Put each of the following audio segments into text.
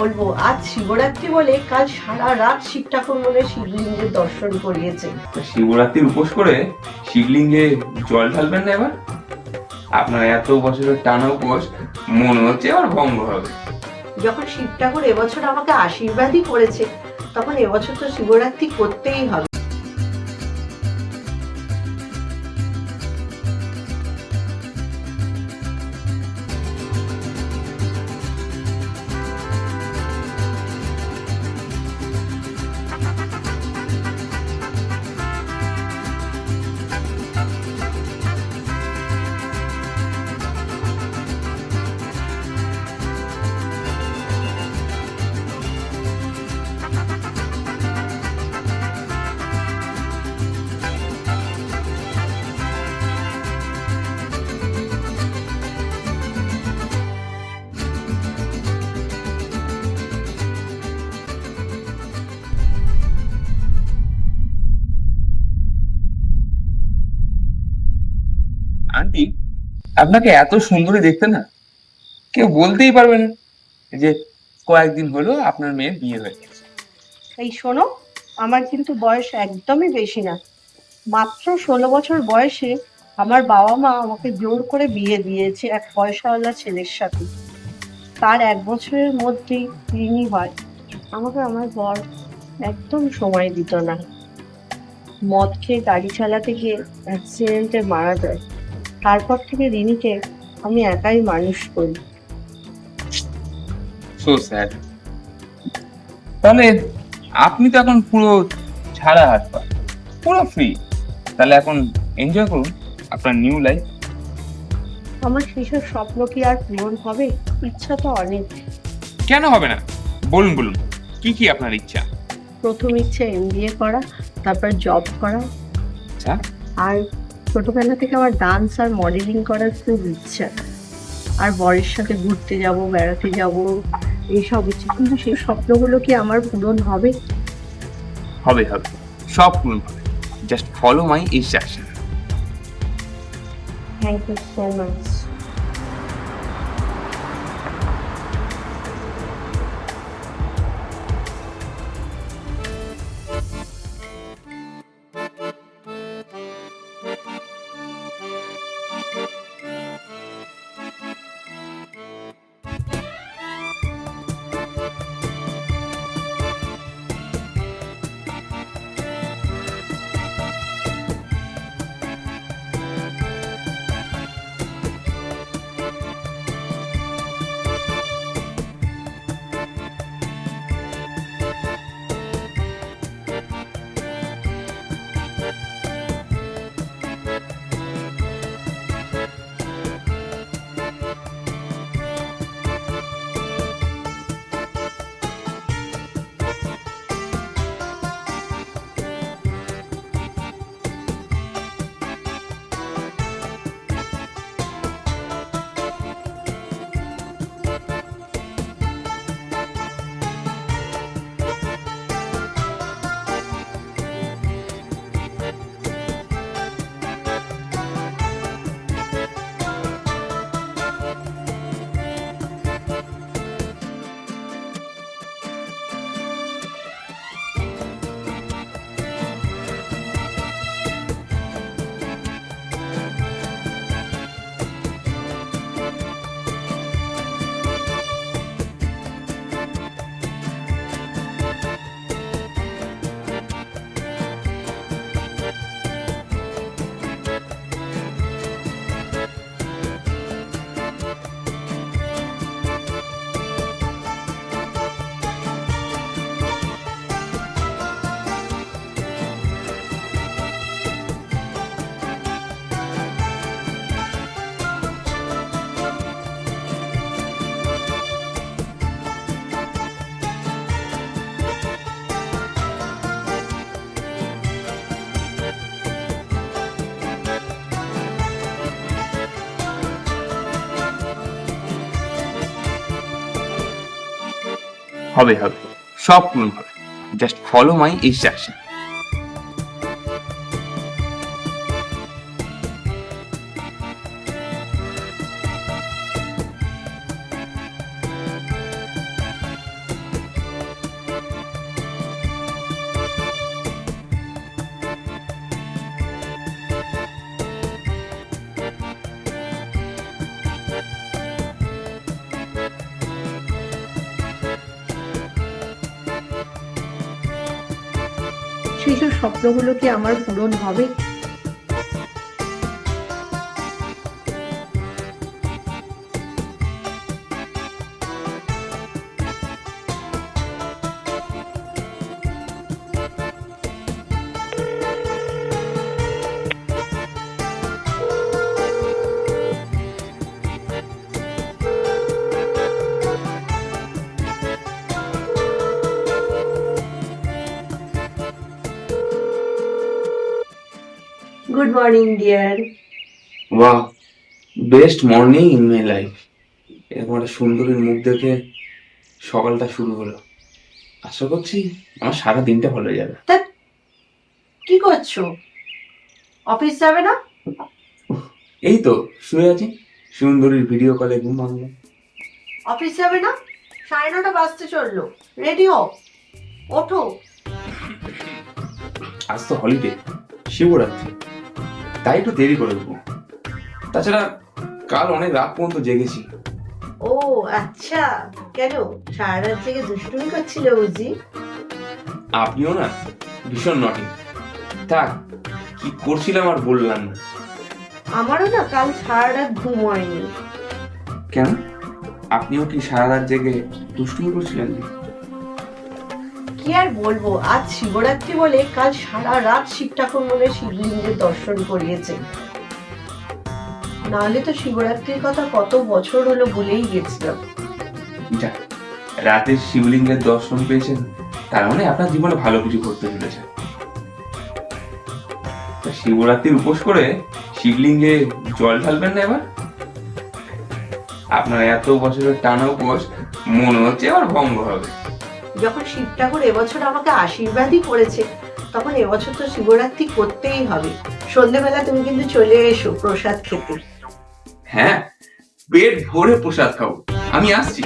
বলব আজ শিবরাত্রি বলে কাল সারা রাত শিব ঠাকুর মনে শিবলিঙ্গের দর্শন করিয়েছে। শিবরাত্রির উপোস করে শিবলিঙ্গে জল ঢালবেন না এবার? আপনার এত বছরের টানা উপোস মনে হচ্ছে এবার ভঙ্গ হবে। যখন শিব ঠাকুর এবছর আমাকে আশীর্বাদই করেছে তখন এবছর তো শিবরাত্রি করতেই হবে। আপনাকে এত সুন্দরী দেখতে না? কেউ বলতেই পারবে না যে কয়েকদিন হলো আপনার মেয়ের বিয়ে হয়ে গেছে। এই শোনো, আমার কিন্তু বয়স একদমই বেশি না। মাত্র ষোলো বছর বয়সে আমার বাবা মা আমাকে জোর করে বিয়ে দিয়েছে এক পয়সাওয়ালা ছেলের সাথে। তার এক বছরের মধ্যেই ঋণী হয়। আমাকে আমার বর একদম সময় দিত না। মদ খেয়ে গাড়ি চালাতে গিয়ে অ্যাক্সিডেন্টে মারা যায়। তারপর থেকে রিনিকে আমি একাই মানুষ করি। সো স্যাড তাহলে আপনি তো এখন পুরো ছাড়া হাত পা পুরো ফ্রি তাহলে এখন এনজয় করুন আপনার নিউ লাইফ আমার সেসব স্বপ্ন কি আর পূরণ হবে? ইচ্ছা তো অনেক। কেন হবে না? বলুন বলুন। কি কি আপনার ইচ্ছা? প্রথম ইচ্ছে এমবিএ করা তারপর জব করা। আচ্ছা। আর ছোটবেলা থেকে আমার ডান্স আর মডেলিং করার খুব ইচ্ছা। আর বরের সাথে ঘুরতে যাব বেড়াতে যাব এইসব ইচ্ছে। কিন্তু সেই স্বপ্নগুলো কি আমার পূরণ হবে? হবে হবে। সব পূরণ হবে। Just follow my instruction thank you so much হবে হবে। সব পূরণ হবে। জাস্ট ফলো মাই ইনস্ট্রাকশন শিশুর স্বপ্নগুলো কি আমার পূরণ হবে? গুড মর্নিং ডিয়ার বাহ best morning in my life এরকম একটা সুন্দরীর মুখ দেখে সকালটা শুরু হলো। আশা করছি আমার সারা দিনটা ভালো যাবে। কি করছ? অফিস যাবে না? এই তো শুয়ে আছি। সুন্দরীর ভিডিও কলে ঘুম ভাঙলো। অফিস যাবে না? সাড়ে নটা বাজতে চলল। রেডি হও। ওঠো। আজ তো হলিডে শিবরাত্রি। তাই একটু দেরি করে দেবো। তাছাড়া কাল অনেক রাত পর্যন্ত জেগেছি। ও আচ্ছা। কেন? সারা রাত জেগে দুষ্টুমি করছিল বুঝি। আপনিও না ভীষণ নটি থাক কি করছিলাম আর বললাম না। আমারও না কাল সারা রাত ঘুম হয়নি। কেন? আপনিও কি সারা রাত জেগে দুষ্টুমি করছিলেন কি আর বলব? আজ শিবরাত্রি বলে কাল সারা রাত শিব ঠাকুর মনে শিবলিঙ্গের দর্শন করিয়েছে। নাহলে তো শিবরাত্রির কথা কত বছর হলো ভুলেই গেছিলাম। রাতে শিবলিঙ্গের দর্শন পেয়েছেন, তার মানে আপনার জীবনে ভালো কিছু করতে চলেছে শিবরাত্রির উপোস করে শিবলিঙ্গে জল ঢালবেন না এবার? আপনার এত বছরের টানা উপোস, মনে হচ্ছে এবার ভঙ্গ হবে। যখন শিব ঠাকুর এবছর আমাকে আশীর্বাদই করেছে তখন এবছর তো শিবরাত্রি করতেই হবে। সন্ধেবেলা তুমি কিন্তু চলে এসো প্রসাদ খেতে। হ্যাঁ পেট ভরে প্রসাদ খাব। আমি আসছি।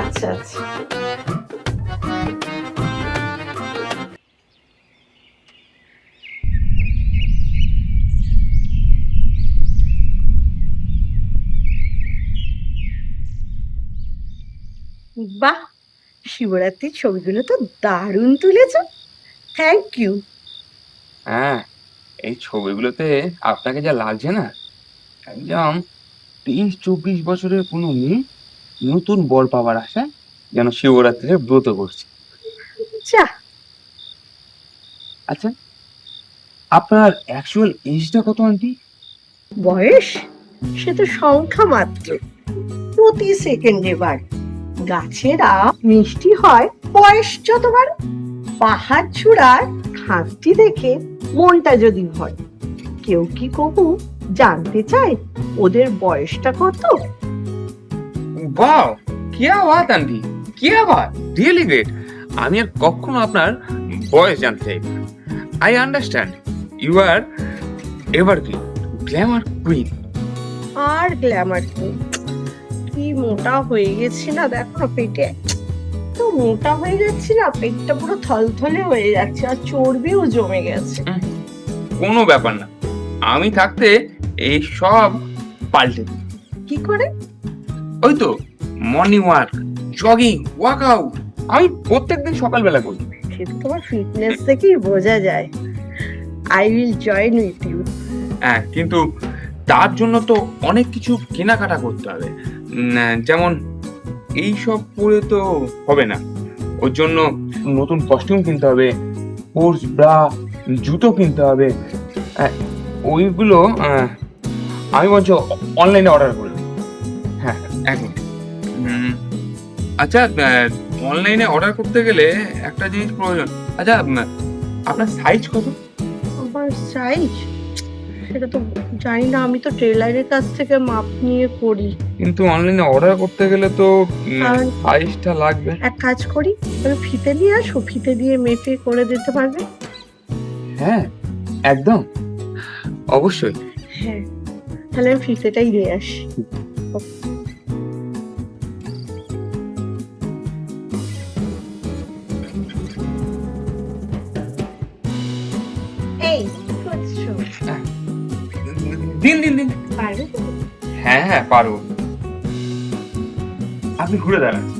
আচ্ছা আচ্ছা। বাহ শিবরাত্রির ছবিগুলো তো দারুণ তুলেছ। থ্যাংক ইউ হ্যাঁ এই ছবিগুলোতে আপনাকে যা লাগছে না একদম তেইশ চব্বিশ বছরের কোনো মেয়ে নতুন বর পাওয়ার আশায় যেন শিবরাত্রিতে ব্রত করছে। যা। আচ্ছা আপনার অ্যাকচুয়াল এজটা কত আন্টি? বয়স? সে তো সংখ্যা মাত্র। প্রতি সেকেন্ডে বার। গাছের মিষ্টি হয়। বয়স যতবার পাহাড় চূড়ার খাঁজটি দেখে মনটা যদি হয় কেউ কি কবু জানতে চায় ওদের বয়সটা কত? বাও কি বাত আন্টি কি বাত রিয়েলি গ্রেট আমি আর কখনো আপনার বয়স জানতে চাই I understand you are ever green glamour queen R glamour কি কি মোটা হয়ে গেছি না? দেখো পেটে তো মোটা হয়ে যাচ্ছি না পেটটা পুরো থলথলে হয়ে যাচ্ছে আর চর্বিও জমে গেছে। কোনো ব্যাপার না। আমি থাকতে এই সব পাল্টে দিই। কি করে? ওই তো মর্নিং ওয়াক জগিং ওয়ার্কআউট আমি প্রত্যেকদিন সকালবেলা করি। সেটা তোমার ফিটনেস থেকেই বোঝা যায়। I will join with you হ্যাঁ কিন্তু তার জন্য তো অনেক কিছু কেনাকাটা করতে হবে। যেমন এই সব পরে তো হবে না। ওর জন্য নতুন কস্টিউম কিনতে হবে স্পোর্টস ব্রা জুতো কিনতে হবে। হ্যাঁ, ওইগুলো আমি বলছি অনলাইনে অর্ডার করে হ্যাঁ এক আচ্ছা অনলাইনে অর্ডার করতে গেলে একটা জিনিস প্রয়োজন। আচ্ছা আপনার সাইজ কত? আমার সাইজ সেটা তো জানি না আমি তো টেলারের কাছ থেকে মাপ নিয়ে করি কিন্তু অনলাইনে অর্ডার করতে গেলে তো সাইজটা লাগবে। এক কাজ করি তুমি ফিতে দিয়ে আসো ফিতে দিয়ে মেপে করে দিতে পারবে? হ্যাঁ একদম। অবশ্যই। হ্যাঁ তাহলে আমি ফিতেটাই নিয়ে আসি। এই করছ দিন দিন দিন। পারবে হ্যাঁ হ্যাঁ পারব। আপনি ঘুরে দাঁড়ান।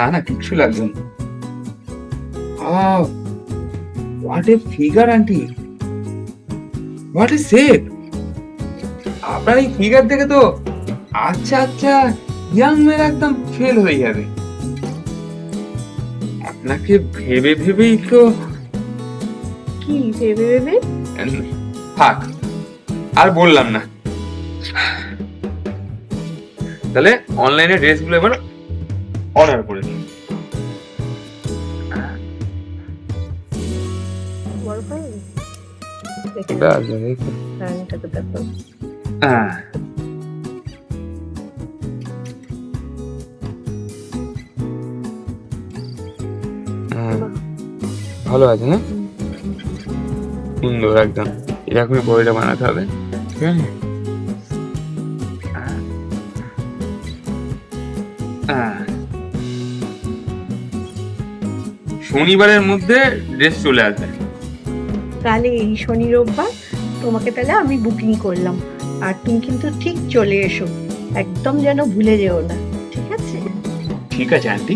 না না কিচ্ছু লাগবে না। What a figure aunty what a shape আপনার এই ফিগার দেখে তো আচ্ছা আচ্ছা ইয়াং মেয়ের একদম ফেল হয়ে যাবে। আপনাকে ভেবে ভেবেই তো কি ভেবে ভেবে? থাক আর বললাম না। তাহলে অনলাইনে ড্রেসগুলো এবার অর্ডার করে দিন হয়? হ্যাঁ। হ্যাঁ হ্যাঁ, ভালো আছে না সুন্দর একদম এরকমই বইটা বানাতে হবে ঠিক আছে হ্যাঁ। হ্যাঁ। শনিবারের মধ্যে ড্রেস চলে আসবে। তাহলে এই শনি রোববার তোমাকে তাহলে আমি বুকিং করলাম। আর তুমি কিন্তু ঠিক চলে এসো। একদম যেন ভুলে যেও না। ঠিক আছে? ঠিক আছে আন্টি